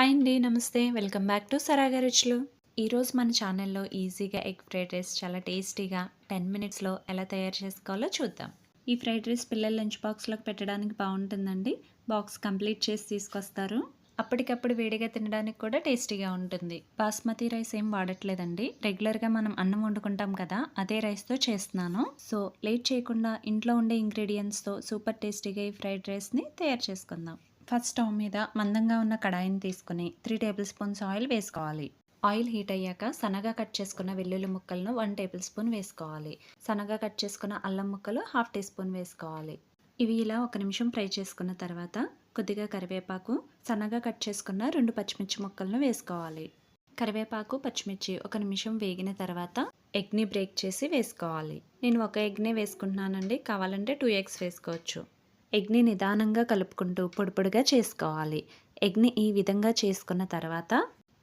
Hi అండి నమస్తే. Welcome back to సరాగా రుచులు. ఈరోజు మన ఛానల్లో ఈజీగా ఎగ్ ఫ్రైడ్ రైస్ చాలా టేస్టీగా టెన్ మినిట్స్లో ఎలా తయారు చేసుకోవాలో చూద్దాం. ఈ ఫ్రైడ్ రైస్ పిల్లల లంచ్ బాక్స్లోకి పెట్టడానికి బాగుంటుందండి. బాక్స్ కంప్లీట్ చేసి తీసుకొస్తారు. అప్పటికప్పుడు వేడిగా తినడానికి కూడా టేస్టీగా ఉంటుంది. బాస్మతి రైస్ ఏం వాడట్లేదండి. రెగ్యులర్గా మనం అన్నం వండుకుంటాం కదా అదే రైస్తో చేస్తున్నాను. సో లేట్ చేయకుండా ఇంట్లో ఉండే ఇంగ్రీడియంట్స్తో సూపర్ టేస్టీగా ఈ ఫ్రైడ్ రైస్ని తయారు చేసుకుందాం. ఫస్ట్ స్టవ్ మీద మందంగా ఉన్న కడాయిని తీసుకుని త్రీ టేబుల్ స్పూన్స్ ఆయిల్ వేసుకోవాలి. ఆయిల్ హీట్ అయ్యాక సన్నగా కట్ చేసుకున్న వెల్లుల్లి ముక్కలను వన్ టేబుల్ స్పూన్ వేసుకోవాలి. సన్నగా కట్ చేసుకున్న అల్లం ముక్కలు హాఫ్ టీ స్పూన్ వేసుకోవాలి. ఇవి ఇలా ఒక నిమిషం ఫ్రై చేసుకున్న తర్వాత కొద్దిగా కరివేపాకు సన్నగా కట్ చేసుకున్న రెండు పచ్చిమిర్చి ముక్కలను వేసుకోవాలి. కరివేపాకు పచ్చిమిర్చి ఒక నిమిషం వేగిన తర్వాత ఎగ్ని బ్రేక్ చేసి వేసుకోవాలి. నేను ఒక ఎగ్నే వేసుకుంటున్నానండి. కావాలంటే టూ ఎగ్స్ వేసుకోవచ్చు. ఎగ్ని నిదానంగా కలుపుకుంటూ పొడిపొడిగా చేసుకోవాలి. ఎగ్ని ఈ విధంగా చేసుకున్న తర్వాత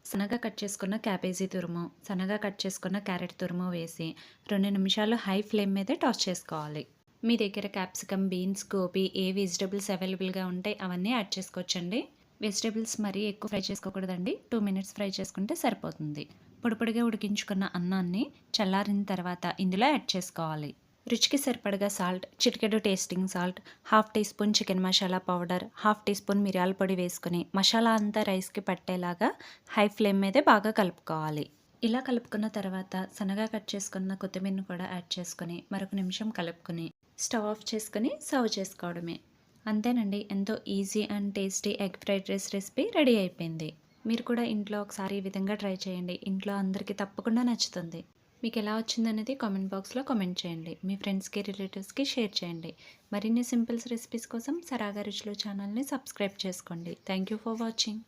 సన్నగా కట్ చేసుకున్న క్యాబేజీ తురుము సన్నగా కట్ చేసుకున్న క్యారెట్ తురుము వేసి రెండు నిమిషాలు హై ఫ్లేమ్ మీద టాస్ చేసుకోవాలి. మీ దగ్గర క్యాప్సికమ్ బీన్స్ గోబీ ఏ వెజిటబుల్స్ అవైలబుల్గా ఉంటాయి అవన్నీ యాడ్ చేసుకోవచ్చండి. వెజిటబుల్స్ మరీ ఎక్కువ ఫ్రై చేసుకోకూడదండి. టూ మినిట్స్ ఫ్రై చేసుకుంటే సరిపోతుంది. పొడిపొడిగా ఉడికించుకున్న అన్నాన్ని చల్లారిన తర్వాత ఇందులో యాడ్ చేసుకోవాలి. రుచికి సరిపడగా సాల్ట్ చిటికెడు tasting salt half teaspoon chicken masala powder half teaspoon మిరియాల పొడి వేసుకుని మసాలా అంతా రైస్కి పట్టేలాగా హై ఫ్లేమ్ మీదే బాగా కలుపుకోవాలి. ఇలా కలుపుకున్న తర్వాత సన్నగా కట్ చేసుకున్న కొత్తిమీరను కూడా యాడ్ చేసుకుని మరొక నిమిషం కలుపుకుని స్టవ్ ఆఫ్ చేసుకుని సర్వ్ చేసుకోవడమే. అంతేనండి ఎంతో easy and tasty egg fried rice recipe ready అయిపోయింది. మీరు కూడా ఇంట్లో ఒకసారి ఈ విధంగా ట్రై చేయండి. ఇంట్లో అందరికీ తప్పకుండా నచ్చుతుంది. మీకు ఎలా వచ్చిందనేది కామెంట్ బాక్స్లో కామెంట్ చేయండి. మీ ఫ్రెండ్స్కి రిలేటివ్స్కి షేర్ చేయండి. మరిన్ని సింపుల్స్ రెసిపీస్ కోసం సరాగా రుచులు ఛానల్ని సబ్స్క్రైబ్ చేసుకోండి. Thank you for watching.